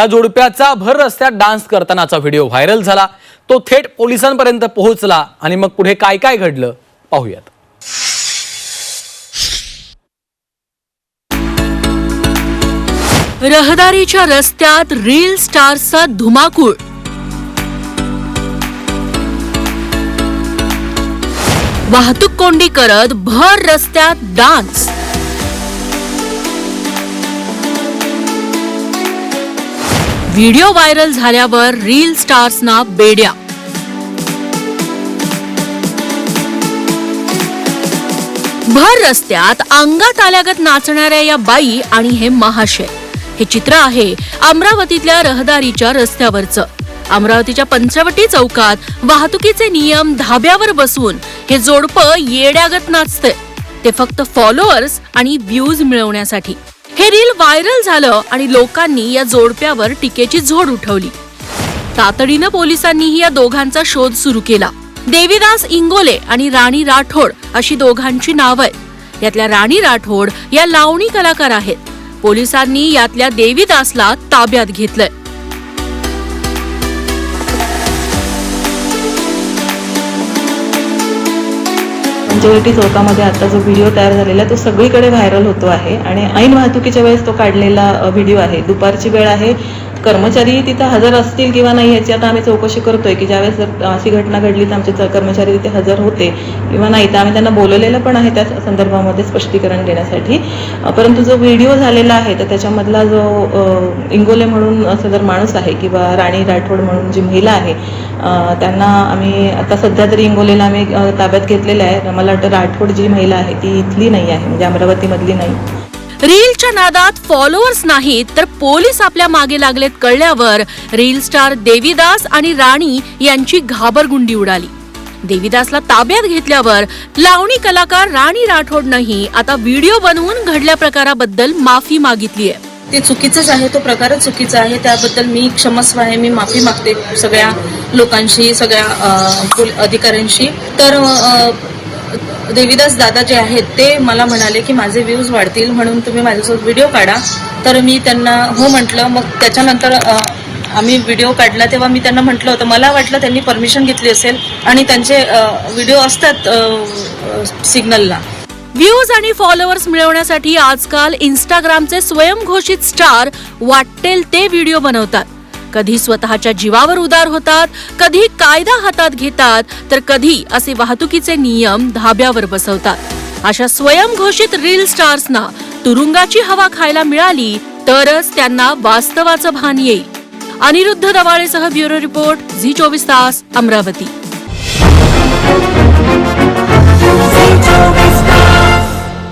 या जोडप्याचा भर रस्त्यात डान्स करतानाचा व्हिडिओ व्हायरल झाला. तो थेट पोलिसांपर्यंत पोहोचला आणि मग पुढे काय काय घडलं पाहूयात. रहदारीच्या रस्त्यात रील स्टार्सचा धुमाकूळ. वाहतूक कोंडी करत भर रस्त्यात डान्स व्हिडिओ व्हायरल झाल्यावर रील स्टार्सना बेड्या. भर रस्त्यात अंगात आल्यागत नाचणाऱ्या या बाई आणि हे महाशय. हे चित्र आहे अमरावतीतल्या रहदारीच्या रस्त्यावरचं. अमरावतीच्या पंचवटी चौकात वाहतुकीचे नियम धाब्यावर बसून हे जोडपं येड्यागत नाचते ते फक्त फॉलोअर्स आणि व्ह्यूज मिळवण्यासाठी. हे रील व्हायरल झालं आणि लोकांनी या जोडप्यावर टीकेची झोड उठवली. तातडीनं पोलिसांनीही या दोघांचा शोध सुरू केला. देवीदास इंगोले आणि राणी राठोड अशी दोघांची नावं आहेत. यातल्या राणी राठोड या लावणी कलाकार आहेत. पोलिसांनी यातल्या देवीदासला ताब्यात घेतलंय. पंचवटी चौकामध्ये आता जो व्हिडिओ तयार झालेला आहे तो सगळीकडे व्हायरल होतो आहे. आणि ऐन वाहतुकीच्या वेळेस तो काढलेला व्हिडिओ आहे. दुपारची वेळ आहे. कर्मचारी तिथं हजर असतील किंवा नाही याची आता आम्ही चौकशी करतोय की ज्यावेळेस जर अशी घटना घडली तर आमचे कर्मचारी तिथे हजर होते किंवा नाही तर आम्ही त्यांना बोलवलेलं पण आहे त्या संदर्भामध्ये स्पष्टीकरण देण्यासाठी. परंतु जो व्हिडिओ झालेला आहे तर त्याच्यामधला जो इंगोले म्हणून असं जर माणूस आहे किंवा राणी राठोड म्हणून जी महिला आहे त्यांना आम्ही आता सध्या तरी इंगोलेला आम्ही ताब्यात घेतलेलं आहे. मला वाटतं राठोड जी महिला आहे ती इथली नाही आहे म्हणजे अमरावतीमधली नाही. रीलच्या नादात फॉलोअर्स नाहीत तर पोलीस आपल्या मागे लागलेत कळल्यावर रील स्टार देवीदास आणि राणी यांची घाबरगुंडी उडाली. देवीदासला ताब्यात घेतल्यावर लावणी कलाकार राणी राठोडनंही आता व्हिडिओ बनवून घडल्या प्रकाराबद्दल माफी मागितली आहे ते चुकीचंच आहे तो प्रकारच चुकीचा आहे त्याबद्दल मी क्षमस्व आहे मी माफी मागते सगळ्या लोकांशी सगळ्या अधिकाऱ्यांशी. तर देवीदास दादा जे आहेत ते मला म्हणाले की माझे व्ह्यूज वाढतील म्हणून तुम्ही माझ्यासोबत व्हिडिओ काढा. तर मी त्यांना हो म्हटलं मग त्याच्यानंतर आम्ही व्हिडिओ काढला तेव्हा मी त्यांना म्हटलं होतं. मला वाटलं त्यांनी परमिशन घेतली असेल आणि त्यांचे व्हिडिओ असतात सिग्नलला व्ह्यूज आणि फॉलोअर्स मिळवण्यासाठी आजकाल इंस्टाग्रामचे स्वयंघोषित स्टार वाटेल ते व्हिडिओ बनवतात. कधी स्वतःच्या जीवावर उदार होतात कधी कायदा हातात घेतात तर कधी असे वाहतुकीचे नियम धाब्यावर बसवतात. अशा स्वयंघोषित रील स्टार्सना तुरुंगाची हवा खायला मिळाली तरच त्यांना वास्तवाचं भान येईल. अनिरुद्ध दवाळेसह ब्युरो रिपोर्ट झी चोवीस तास अमरावती.